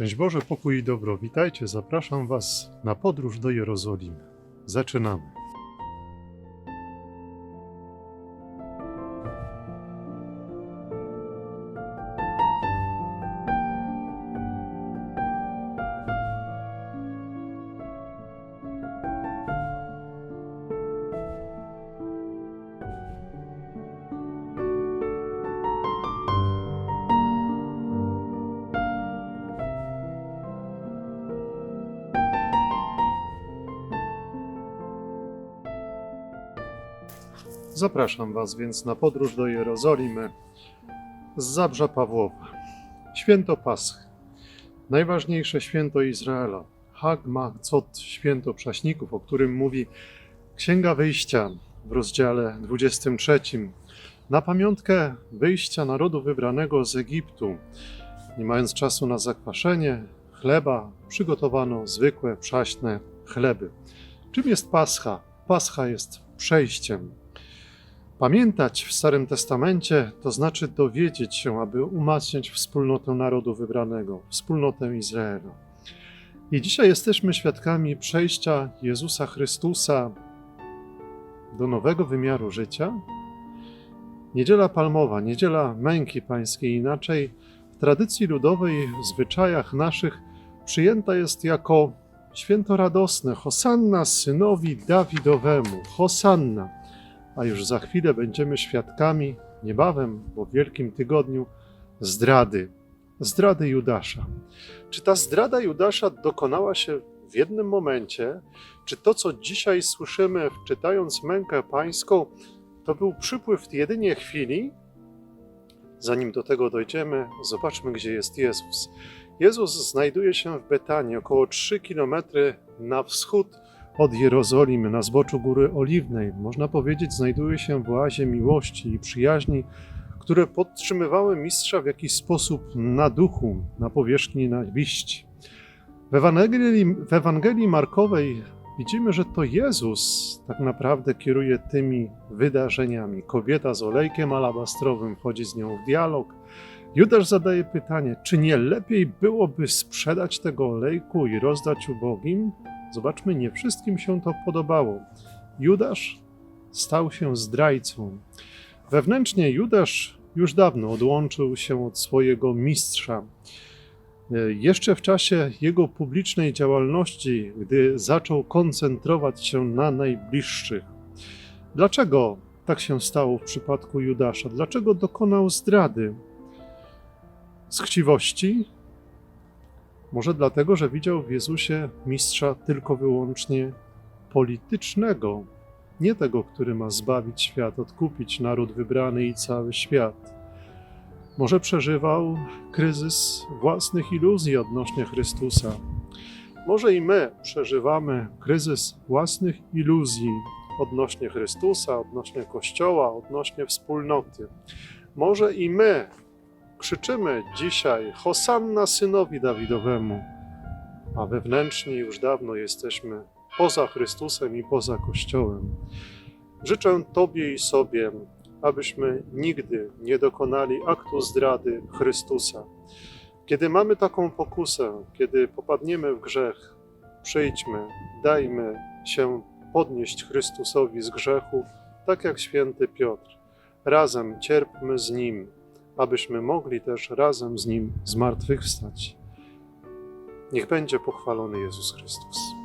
Szczęść Boże, pokój i dobro. Witajcie, zapraszam Was na podróż do Jerozolimy. Zaczynamy. Zapraszam Was więc na podróż do Jerozolimy z Zabrza Pawłowa. Święto Paschy, najważniejsze święto Izraela. Hag Matzot, święto prześników, o którym mówi Księga Wyjścia w rozdziale 23. Na pamiątkę wyjścia narodu wybranego z Egiptu, nie mając czasu na zakwaszenie chleba, przygotowano zwykłe, przaśne chleby. Czym jest Pascha? Pascha jest przejściem. Pamiętać w Starym Testamencie to znaczy dowiedzieć się, aby umacniać wspólnotę narodu wybranego, wspólnotę Izraela. I dzisiaj jesteśmy świadkami przejścia Jezusa Chrystusa do nowego wymiaru życia. Niedziela Palmowa, niedziela męki pańskiej, inaczej w tradycji ludowej, w zwyczajach naszych przyjęta jest jako święto radosne. Hosanna synowi Dawidowemu. Hosanna a już za chwilę będziemy świadkami, niebawem, bo w Wielkim Tygodniu, zdrady. Zdrady Judasza. Czy ta zdrada Judasza dokonała się w jednym momencie? Czy to, co dzisiaj słyszymy, czytając mękę pańską, to był przypływ jedynie chwili? Zanim do tego dojdziemy, zobaczmy, gdzie jest Jezus. Jezus znajduje się w Betanii, około 3 km na wschód od Jerozolimy na zboczu Góry Oliwnej, można powiedzieć, znajduje się w oazie miłości i przyjaźni, które podtrzymywały mistrza w jakiś sposób na duchu, na powierzchni nienawiści. W Ewangelii, w Ewangelii Markowej widzimy, że to Jezus tak naprawdę kieruje tymi wydarzeniami. Kobieta z olejkiem alabastrowym wchodzi z nią w dialog. Judasz zadaje pytanie, czy nie lepiej byłoby sprzedać tego olejku i rozdać ubogim? Zobaczmy, nie wszystkim się to podobało. Judasz stał się zdrajcą. Wewnętrznie Judasz już dawno odłączył się od swojego mistrza. Jeszcze w czasie jego publicznej działalności, gdy zaczął koncentrować się na najbliższych. Dlaczego tak się stało w przypadku Judasza? Dlaczego dokonał zdrady? Z chciwości? Może dlatego, że widział w Jezusie mistrza tylko wyłącznie politycznego, nie tego, który ma zbawić świat, odkupić naród wybrany i cały świat. Może przeżywał kryzys własnych iluzji odnośnie Chrystusa. Może i my przeżywamy kryzys własnych iluzji odnośnie Chrystusa, odnośnie Kościoła, odnośnie wspólnoty. Może i my krzyczymy dzisiaj Hosanna synowi Dawidowemu, a wewnętrznie już dawno jesteśmy poza Chrystusem i poza Kościołem. Życzę Tobie i sobie, abyśmy nigdy nie dokonali aktu zdrady Chrystusa. Kiedy mamy taką pokusę, kiedy popadniemy w grzech, przyjdźmy, dajmy się podnieść Chrystusowi z grzechu, tak jak święty Piotr. Razem cierpmy z Nim, abyśmy mogli też razem z Nim zmartwychwstać. Niech będzie pochwalony Jezus Chrystus.